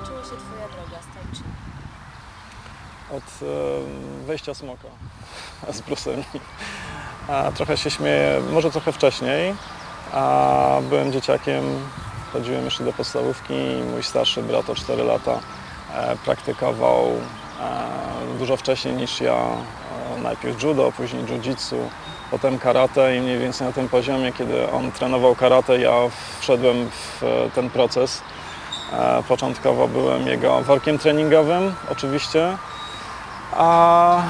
zaczęła się Twoja droga z tai chi? od e, wejścia smoka z Brusemi. A trochę się śmieję, może trochę wcześniej, a byłem dzieciakiem, chodziłem jeszcze do podstawówki i mój starszy brat o 4 lata e, praktykował e, dużo wcześniej niż ja. E, najpierw judo, później jiu-jitsu, potem karate i mniej więcej na tym poziomie, kiedy on trenował karate, ja wszedłem w e, ten proces. Początkowo byłem jego workiem treningowym, oczywiście, a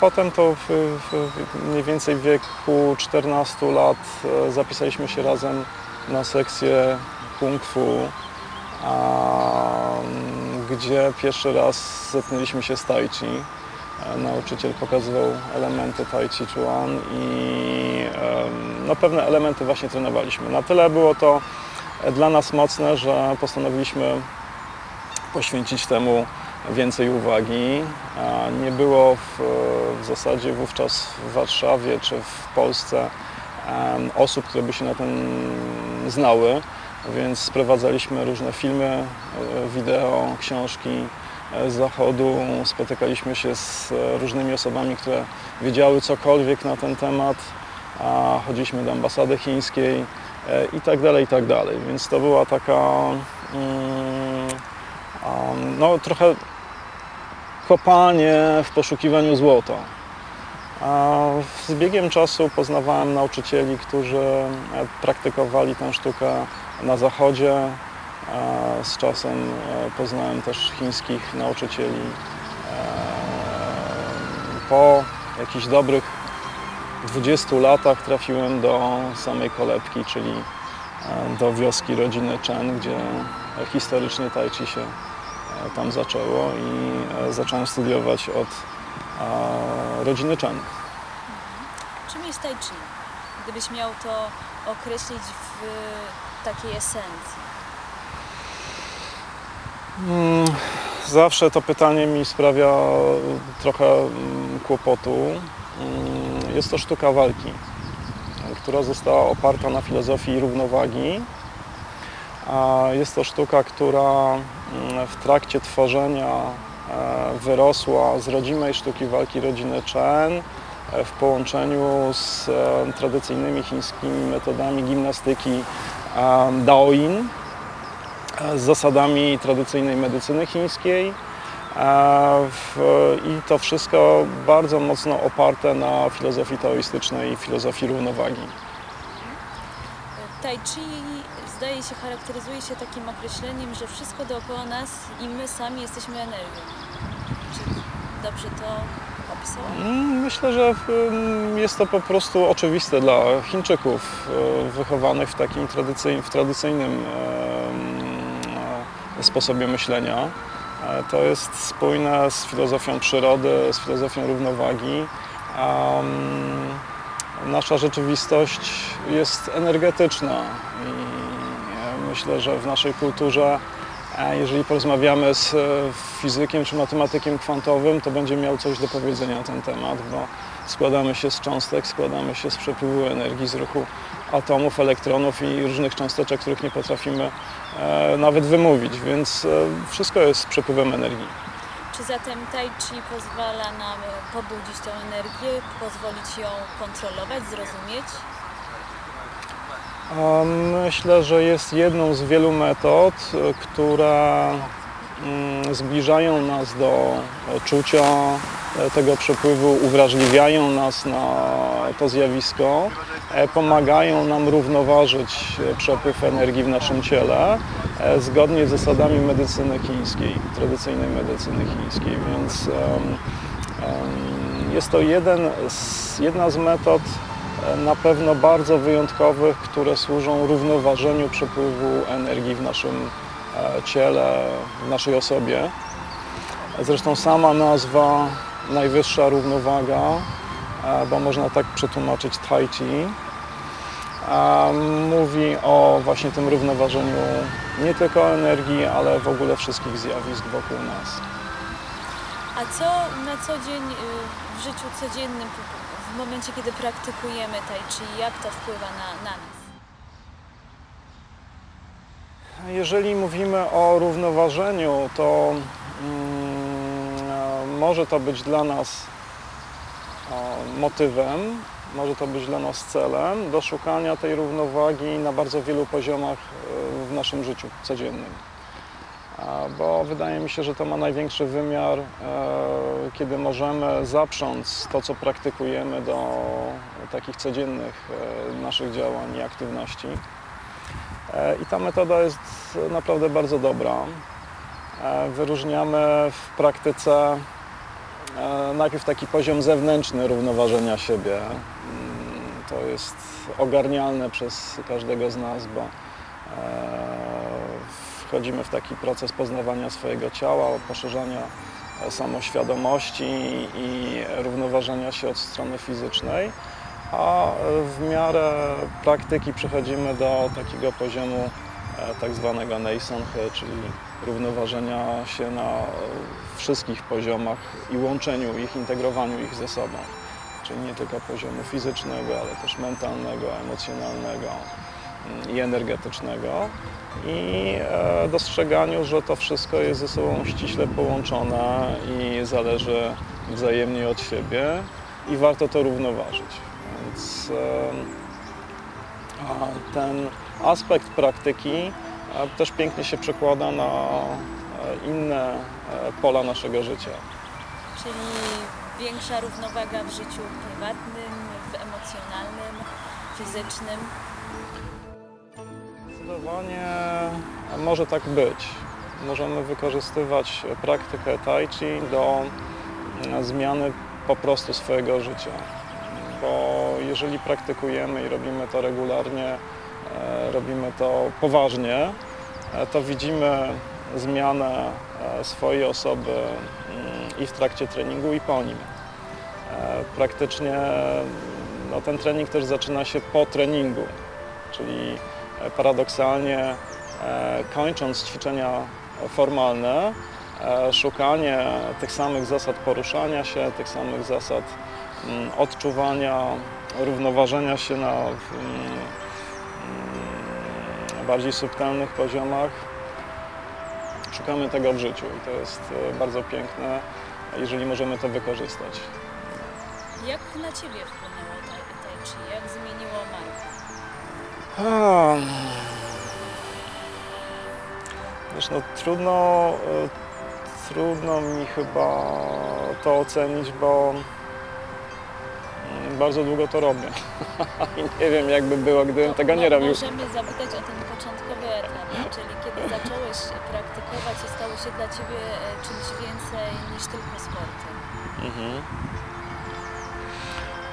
potem to w, w, mniej więcej w wieku 14 lat e, zapisaliśmy się razem na sekcję kung fu, gdzie pierwszy raz zetknęliśmy się z tai chi. E, Nauczyciel pokazywał elementy tai chi chuan i no, pewne elementy właśnie trenowaliśmy. Na tyle było to dla nas mocne, że postanowiliśmy poświęcić temu więcej uwagi. Nie było w, w zasadzie wówczas w Warszawie czy w Polsce osób, które by się na tym znały, więc sprowadzaliśmy różne filmy, e, wideo, książki z zachodu. Spotykaliśmy się z różnymi osobami, które wiedziały cokolwiek na ten temat. Chodziliśmy do ambasady chińskiej i tak dalej, i tak dalej. Więc to była taka mm, no, trochę kopanie w poszukiwaniu złota. A z biegiem czasu poznawałem nauczycieli, którzy e, praktykowali tę sztukę na zachodzie. A Z czasem e, poznałem też chińskich nauczycieli. E, Po jakichś dobrych 20 latach trafiłem do samej kolebki, czyli e, do wioski rodziny Chen, gdzie historycznie tai chi się e, tam zaczęło i e, zacząłem studiować od rodziny Chen. Czym jest tai chi? Gdybyś miał to określić w takiej esencji. Mm, Zawsze to pytanie mi sprawia trochę mm, kłopotu. Jest to sztuka walki, która została oparta na filozofii równowagi. Jest to sztuka, która mm, w trakcie tworzenia e, wyrosła z rodzimej sztuki walki rodziny Chen e, w połączeniu z e, tradycyjnymi chińskimi metodami gimnastyki Daoin z zasadami tradycyjnej medycyny chińskiej. E, I to wszystko bardzo mocno oparte na filozofii taoistycznej i filozofii równowagi. Tai chi zdaje się, charakteryzuje się takim określeniem, że wszystko dookoła nas i my sami jesteśmy energią. Czy dobrze to opisałam? Mm, Myślę, że mm, jest to po prostu oczywiste dla Chińczyków e, wychowanych w takim tradycyjnym, w tradycyjnym e, sposobie myślenia. E, To jest spójne z filozofią przyrody, z filozofią równowagi. Nasza rzeczywistość jest energetyczna i e, myślę, że w naszej kulturze a jeżeli porozmawiamy z e, fizykiem czy matematykiem kwantowym, to będzie miał coś do powiedzenia na ten temat, bo składamy się z cząstek, składamy się z przepływu energii, z ruchu atomów, elektronów i różnych cząsteczek, których nie potrafimy e, nawet wymówić, więc e, wszystko jest przepływem energii. Czy zatem tai chi pozwala nam pobudzić tę energię, pozwolić ją kontrolować, zrozumieć? Myślę, że jest jedną z wielu metod, które mm, zbliżają nas do czucia e, tego przepływu, uwrażliwiają nas na to zjawisko, pomagają nam równoważyć e, przepływ energii w naszym ciele e, zgodnie z zasadami medycyny chińskiej, tradycyjnej medycyny chińskiej, więc jest to jeden z, jedna z metod e, na pewno bardzo wyjątkowych, które służą równoważeniu przepływu energii w naszym e, ciele, w naszej osobie. Zresztą sama nazwa najwyższa równowaga, e, bo można tak przetłumaczyć tai chi, mówi o właśnie tym równoważeniu nie tylko energii, ale w ogóle wszystkich zjawisk wokół nas. A co na co dzień y, w życiu codziennym, w momencie kiedy praktykujemy tai chi, jak to wpływa na, na nas? Jeżeli mówimy o równoważeniu, to mm, może to być dla nas motywem, może to być dla nas celem do szukania tej równowagi na bardzo wielu poziomach e, w naszym życiu codziennym. Bo wydaje mi się, że to ma największy wymiar, e, kiedy możemy zaprząc to, co praktykujemy do takich codziennych e, naszych działań i aktywności. I ta metoda jest naprawdę bardzo dobra. Wyróżniamy w praktyce najpierw taki poziom zewnętrzny równoważenia siebie. Mm, To jest ogarnialne przez każdego z nas, bo e, wchodzimy w taki proces poznawania swojego ciała, poszerzania e, samoświadomości i równoważenia się od strony fizycznej a w miarę praktyki przechodzimy do takiego poziomu e, tak zwanego Neisonhe, czyli równoważenia się na e, wszystkich poziomach i łączeniu ich, integrowaniu ich ze sobą. Czyli nie tylko poziomu fizycznego, ale też mentalnego, emocjonalnego mm, i energetycznego. I e, dostrzeganiu, że to wszystko jest ze sobą ściśle połączone i zależy wzajemnie od siebie i warto to równoważyć. Więc ten aspekt praktyki też pięknie się przekłada na e, inne e, pola naszego życia. Czyli większa równowaga w życiu prywatnym, w emocjonalnym, fizycznym. Zdecydowanie może tak być. Możemy wykorzystywać praktykę tai chi do mm, zmiany po prostu swojego życia. Bo jeżeli praktykujemy i robimy to regularnie, robimy to poważnie, e, to widzimy zmianę e, swojej osoby mm, i w trakcie treningu, i po nim. E, Praktycznie no, ten trening też zaczyna się po treningu, czyli e, paradoksalnie e, kończąc ćwiczenia formalne, e, szukanie tych samych zasad poruszania się, tych samych zasad mm, odczuwania, równoważenia się na bardziej subtelnych poziomach. Szukamy tego w życiu i to jest e, bardzo piękne, jeżeli możemy to wykorzystać. Jak na Ciebie wpłynęło tai, chi? Jak zmieniło Marka? A, Wiesz, no trudno, e, trudno mi chyba to ocenić, bo bardzo długo to robię. I nie wiem, jakby było, gdybym No, tego no, nie robił. Możemy zapytać o ten początkowy etap, czyli kiedy zacząłeś praktykować i stało się dla Ciebie e, czymś więcej niż tylko sportem. Mhm.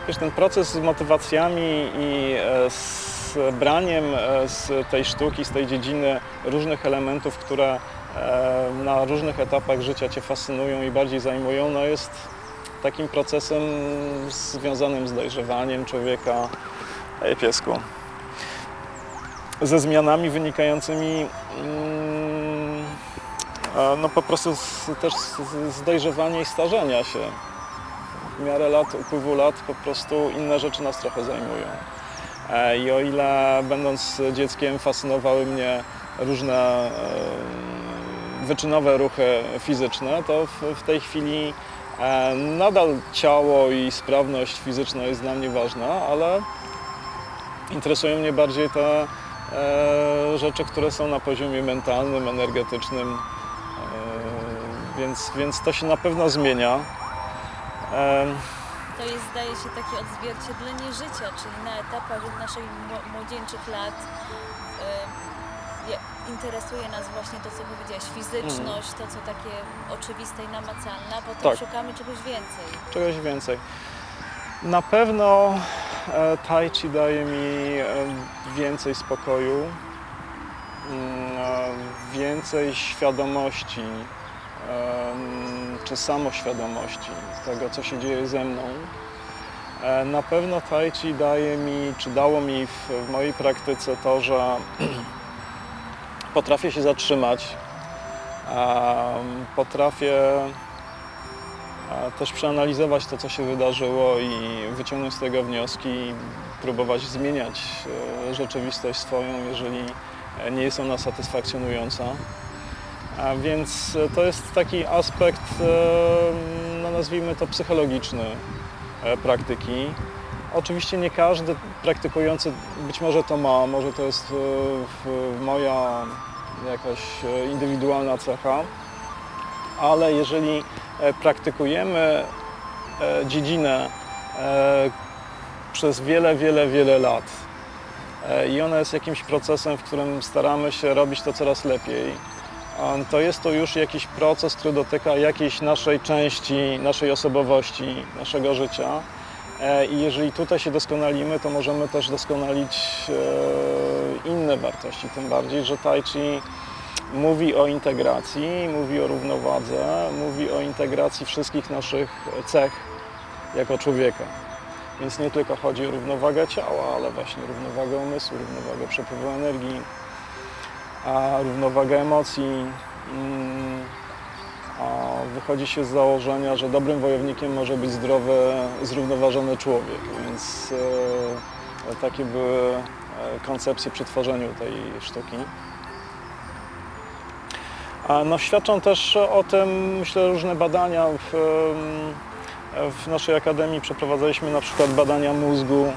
Wiesz, ten proces z motywacjami i e, z braniem e, z tej sztuki, z tej dziedziny różnych elementów, które na różnych etapach życia Cię fascynują i bardziej zajmują, no jest takim procesem związanym z dojrzewaniem człowieka. Ej, piesku. Ze zmianami wynikającymi mm, no po prostu z, też z, dojrzewania i starzenia się w miarę lat, upływu lat po prostu inne rzeczy nas trochę zajmują. E, I o ile będąc dzieckiem fascynowały mnie różne wyczynowe ruchy fizyczne, to w, w tej chwili nadal ciało i sprawność fizyczna jest dla mnie ważna, ale interesują mnie bardziej te e, rzeczy, które są na poziomie mentalnym, energetycznym, e, więc, więc to się na pewno zmienia. To jest, zdaje się, takie odzwierciedlenie życia, czyli na etapach naszych mło- młodzieńczych lat interesuje nas właśnie to, co powiedziałeś, fizyczność, to, co takie oczywiste i namacalne, a potem Tak. szukamy czegoś więcej. czegoś więcej. Na pewno e, Tai Chi daje mi e, więcej spokoju, mm, e, więcej świadomości em, czy samoświadomości tego, co się dzieje ze mną. E, Na pewno Tai Chi daje mi, czy dało mi w, w mojej praktyce to, że potrafię się zatrzymać, potrafię a też przeanalizować to, co się wydarzyło i wyciągnąć z tego wnioski i próbować zmieniać e, rzeczywistość swoją, jeżeli e, nie jest ona satysfakcjonująca. A więc e, to jest taki aspekt, e, no nazwijmy to psychologiczny e, praktyki. Oczywiście nie każdy praktykujący być może to ma, może to jest e, moja jakaś e, indywidualna cecha, ale jeżeli e, praktykujemy dziedzinę przez wiele, wiele, wiele lat i ona jest jakimś procesem, w którym staramy się robić to coraz lepiej, to jest to już jakiś proces, który dotyka jakiejś naszej części, naszej osobowości, naszego życia. E, I jeżeli tutaj się doskonalimy, to możemy też doskonalić e, inne wartości. Tym bardziej, że Tai Chi mówi o integracji, mówi o równowadze, mówi o integracji wszystkich naszych cech jako człowieka. Więc nie tylko chodzi o równowagę ciała, ale właśnie równowagę umysłu, równowagę przepływu energii, a równowagę emocji. Mm, A wychodzi się z założenia, że dobrym wojownikiem może być zdrowy, zrównoważony człowiek. Więc e, takie były e, koncepcje przy tworzeniu tej sztuki. No, świadczą też o tym, myślę, różne badania. W, em, w naszej akademii przeprowadzaliśmy na przykład badania mózgu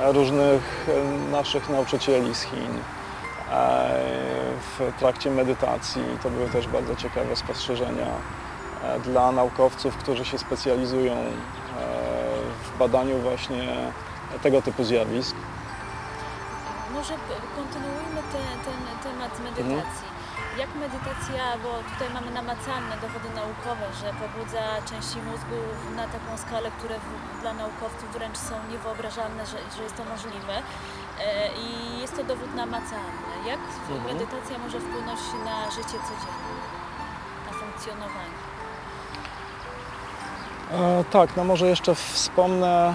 e, różnych e, naszych nauczycieli z Chin e, w trakcie medytacji. To były też bardzo ciekawe spostrzeżenia e, dla naukowców, którzy się specjalizują e, w badaniu właśnie tego typu zjawisk. Może kontynuujmy ten, ten temat medytacji. Jak medytacja, bo tutaj mamy namacalne dowody naukowe, że pobudza części mózgu na taką skalę, które dla naukowców wręcz są niewyobrażalne, że, że jest to możliwe. E, I jest to dowód namacalny. Jak Mhm. medytacja może wpłynąć na życie codzienne, na funkcjonowanie? E, tak, no może jeszcze wspomnę,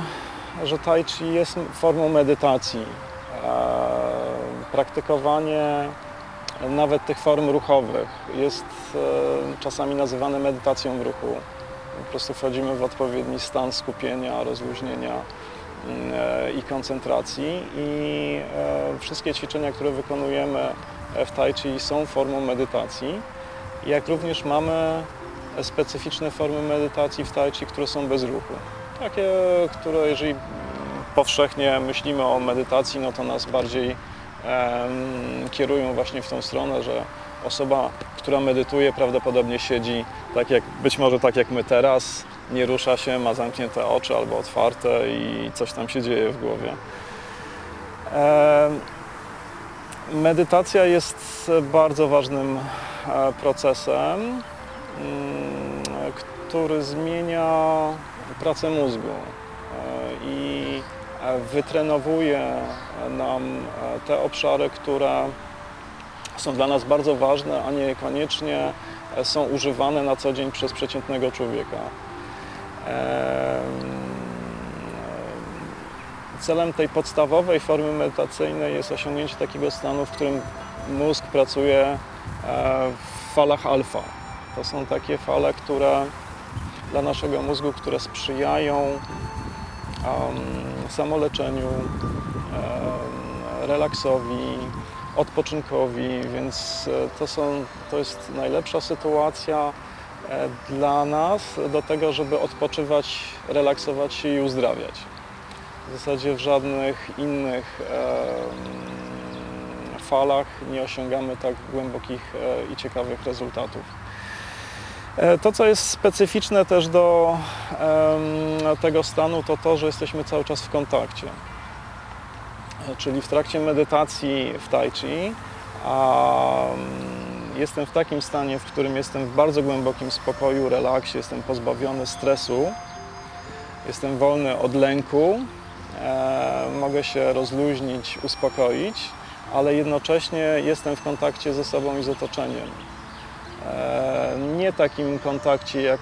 że Tai Chi jest formą medytacji. E, praktykowanie nawet tych form ruchowych jest e, czasami nazywane medytacją w ruchu. Po prostu wchodzimy w odpowiedni stan skupienia, rozluźnienia mm, i koncentracji i wszystkie ćwiczenia, które wykonujemy w Tai Chi są formą medytacji. Jak również mamy specyficzne formy medytacji w Tai Chi, które są bez ruchu. Takie, które jeżeli powszechnie myślimy o medytacji, no to nas bardziej em, kierują właśnie w tą stronę, że osoba, która medytuje, prawdopodobnie siedzi tak jak, być może tak jak my teraz, nie rusza się, ma zamknięte oczy albo otwarte i coś tam się dzieje w głowie. Em, Medytacja jest bardzo ważnym e, procesem, który zmienia pracę mózgu e, i wytrenowuje nam e, te obszary, które są dla nas bardzo ważne, a niekoniecznie e, są używane na co dzień przez przeciętnego człowieka. Em, Celem tej podstawowej formy medytacyjnej jest osiągnięcie takiego stanu, w którym mózg pracuje w falach alfa. To są takie fale, które dla naszego mózgu, które sprzyjają em, samoleczeniu, em, relaksowi, odpoczynkowi, więc e, to, są, to jest najlepsza sytuacja e, dla nas do tego, żeby odpoczywać, relaksować się i uzdrawiać. W zasadzie w żadnych innych falach nie osiągamy tak głębokich e, i ciekawych rezultatów. E, To, co jest specyficzne też do tego stanu, to to, że jesteśmy cały czas w kontakcie. E, Czyli w trakcie medytacji w Tai Chi jestem w takim stanie, w którym jestem w bardzo głębokim spokoju, relaksie, jestem pozbawiony stresu, jestem wolny od lęku, e, mogę się rozluźnić, uspokoić, ale jednocześnie jestem w kontakcie ze sobą i z otoczeniem. Nie takim kontakcie jak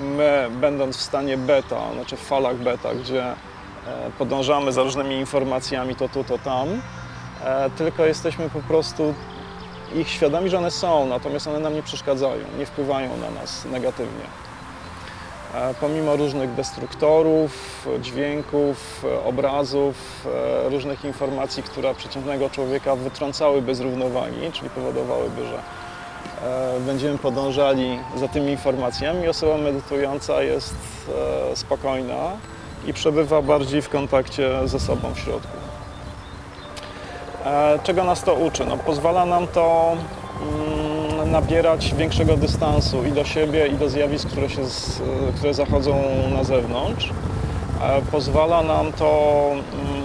my, będąc w stanie beta, znaczy w falach beta, gdzie e, podążamy za różnymi informacjami to tu, to tam, e, tylko jesteśmy po prostu ich świadomi, że one są, natomiast one nam nie przeszkadzają, nie wpływają na nas negatywnie. E, Pomimo różnych destruktorów, dźwięków, obrazów, różnych informacji, które przeciętnego człowieka wytrącałyby z równowagi, czyli powodowałyby, że będziemy podążali za tymi informacjami, osoba medytująca jest e, spokojna i przebywa bardziej w kontakcie ze sobą w środku. E, Czego nas to uczy? No, pozwala nam to mm, nabierać większego dystansu i do siebie, i do zjawisk, które, się które zachodzą na zewnątrz. E, Pozwala nam to mm,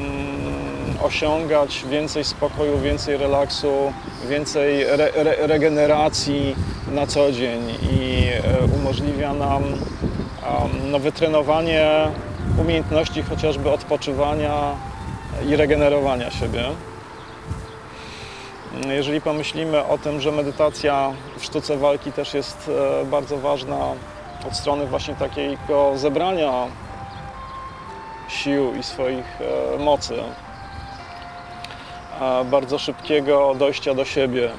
osiągać więcej spokoju, więcej relaksu, więcej re, re, regeneracji na co dzień i e, umożliwia nam no, wytrenowanie umiejętności chociażby odpoczywania i regenerowania siebie. Jeżeli pomyślimy o tym, że medytacja w sztuce walki też jest e, bardzo ważna od strony właśnie takiego zebrania sił i swoich e, mocy, bardzo szybkiego dojścia do siebie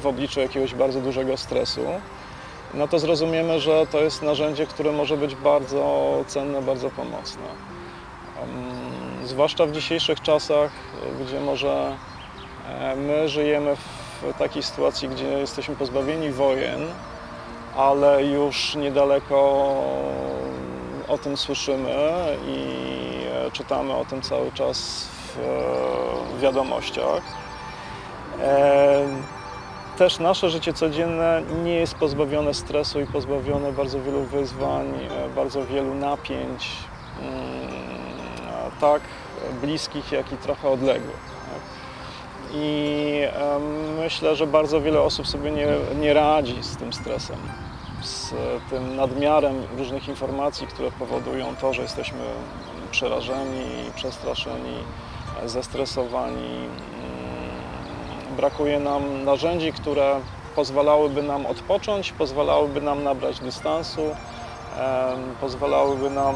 w obliczu jakiegoś bardzo dużego stresu, no to zrozumiemy, że to jest narzędzie, które może być bardzo cenne, bardzo pomocne. Zwłaszcza w dzisiejszych czasach, gdzie może E, My żyjemy w takiej sytuacji, gdzie jesteśmy pozbawieni wojen, ale już niedaleko o tym słyszymy i e, czytamy o tym cały czas w e, wiadomościach. E, Też nasze życie codzienne nie jest pozbawione stresu i pozbawione bardzo wielu wyzwań, e, bardzo wielu napięć, mm, tak bliskich, jak i trochę odległych. tak. I myślę, że bardzo wiele osób sobie nie, nie radzi z tym stresem, z tym nadmiarem różnych informacji, które powodują to, że jesteśmy przerażeni, przestraszeni, zestresowani. Mm, Brakuje nam narzędzi, które pozwalałyby nam odpocząć, pozwalałyby nam nabrać dystansu, pozwalałyby nam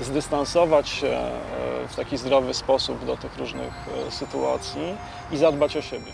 zdystansować się e, w taki zdrowy sposób do tych różnych e, sytuacji i zadbać o siebie.